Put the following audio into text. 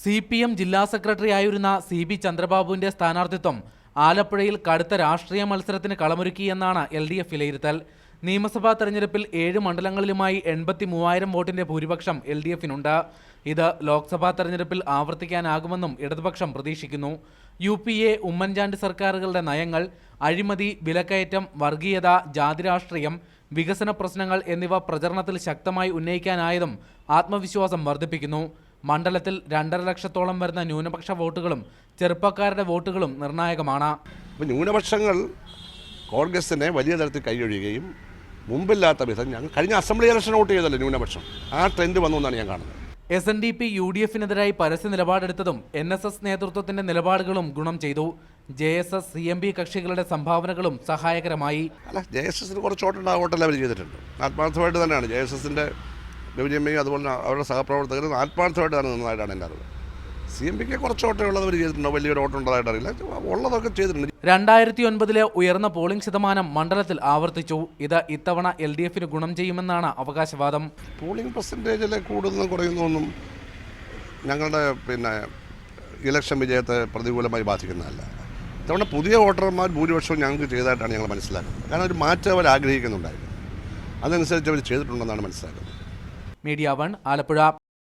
C P M ജില്ലാ secretary ആയിരുന്ന C B ചന്ദ്രബാബുവിന്റെ സ്ഥാനാർത്ഥിത്വം ആലപ്പുഴയിൽ കടുത്ത രാഷ്ട്രീയ മത്സരത്തിന് കളമൊരുക്കിയെന്നാണ് എൽ ഡി എഫ് വിലയിരുത്തൽ. നിയമസഭാ തെരഞ്ഞെടുപ്പിൽ ഏഴ് മണ്ഡലങ്ങളിലുമായി എൺപത്തി മൂവായിരം വോട്ടിന്റെ ഭൂരിപക്ഷം എൽ ഡി എഫിനുണ്ട്. ഇത് ലോക്സഭാ തെരഞ്ഞെടുപ്പിൽ ആവർത്തിക്കാനാകുമെന്നും ഇടതുപക്ഷം പ്രതീക്ഷിക്കുന്നു. യു പി എ ഉമ്മൻചാണ്ടി സർക്കാരുകളുടെ നയങ്ങൾ അഴിമതി വിലക്കയറ്റം വർഗീയത ജാതിരാഷ്ട്രീയം വികസന പ്രശ്നങ്ങൾ എന്നിവ പ്രചരണത്തിൽ ശക്തമായി ഉന്നയിക്കാനായതും ആത്മവിശ്വാസം വർദ്ധിപ്പിക്കുന്നു. മണ്ഡലത്തിൽ രണ്ടര ലക്ഷത്തോളം വരുന്ന ന്യൂനപക്ഷ വോട്ടുകളും ചെറുപ്പക്കാരുടെ വോട്ടുകളും നിർണായകമാണ്. അപ്പോൾ ന്യൂനപക്ഷങ്ങൾ കോൺഗ്രസിനെ വലിയ തരത്തിൽ കൈയൊഴിയുകയും മുമ്പില്ലാത്ത വിധം ഞങ്ങൾ കഴിഞ്ഞ അസംബ്ലി ഇലക്ഷൻ വോട്ട് ചെയ്തല്ലോ ന്യൂനപക്ഷം. ആ ട്രെൻഡ് വന്നു എന്നാണ് ഞാൻ കാണുന്നത്. S N D P U D എഫിനെതിരായി പരസ്യ നിലപാടെടുത്തതും എൻ എസ് എസ് നേതൃത്വത്തിന്റെ നിലപാടുകളും ഗുണം ചെയ്തു. J S S C M P കക്ഷികളുടെ സംഭാവനകളും സഹായകരമായി. അല്ല ജെ എസ് എസിന് കുറച്ച് വോട്ടുണ്ടാ വോട്ടെല്ലാം അവർ ചെയ്തിട്ടുണ്ട്. ആത്മാർത്ഥമായിട്ട് തന്നെയാണ്. ജെ എസ് എസിന്റെ ഗൗരിയമ്മയും അതുപോലെ അവരുടെ സഹപ്രവർത്തകരും ആത്മാർത്ഥമായിട്ട് തന്നെ നിന്നതായിട്ടാണ് എന്റെ അറിവ് സി എം പിക്ക് കുറച്ച് വോട്ടേ ഉള്ളത് അവർ ചെയ്തിട്ടുണ്ടോ? വലിയൊരു വോട്ട് ഉള്ളതായിട്ട് അറിയില്ല. ഉള്ളതൊക്കെ ചെയ്തിട്ടുണ്ട്. രണ്ടായിരത്തി ഒൻപതിലെ ഉയർന്ന പോളിംഗ് ശതമാനം മണ്ഡലത്തിൽ ആവർത്തിച്ചു. ഇത് ഇത്തവണ എൽ ഡി എഫിന് ഗുണം ചെയ്യുമെന്നാണ് അവകാശവാദം. പോളിംഗ് പെർസെന്റേജിൽ കൂടുന്നതും കുറയുന്നൊന്നും ഞങ്ങളുടെ പിന്നെ ഇലക്ഷൻ വിജയത്തെ പ്രതികൂലമായി ബാധിക്കുന്നതല്ല. ഇത്തവണ പുതിയ വോട്ടർമാർ ഭൂരിപക്ഷവും ഞങ്ങൾക്ക് ചെയ്തതായിട്ടാണ് ഞങ്ങൾ മനസ്സിലാക്കുന്നത്. കാരണം ഒരു മാറ്റം അവർ ആഗ്രഹിക്കുന്നുണ്ടായിരുന്നു അതനുസരിച്ച് അവർ ചെയ്തിട്ടുണ്ടെന്നാണ് മനസ്സിലാക്കുന്നത്. Media one Alappuzha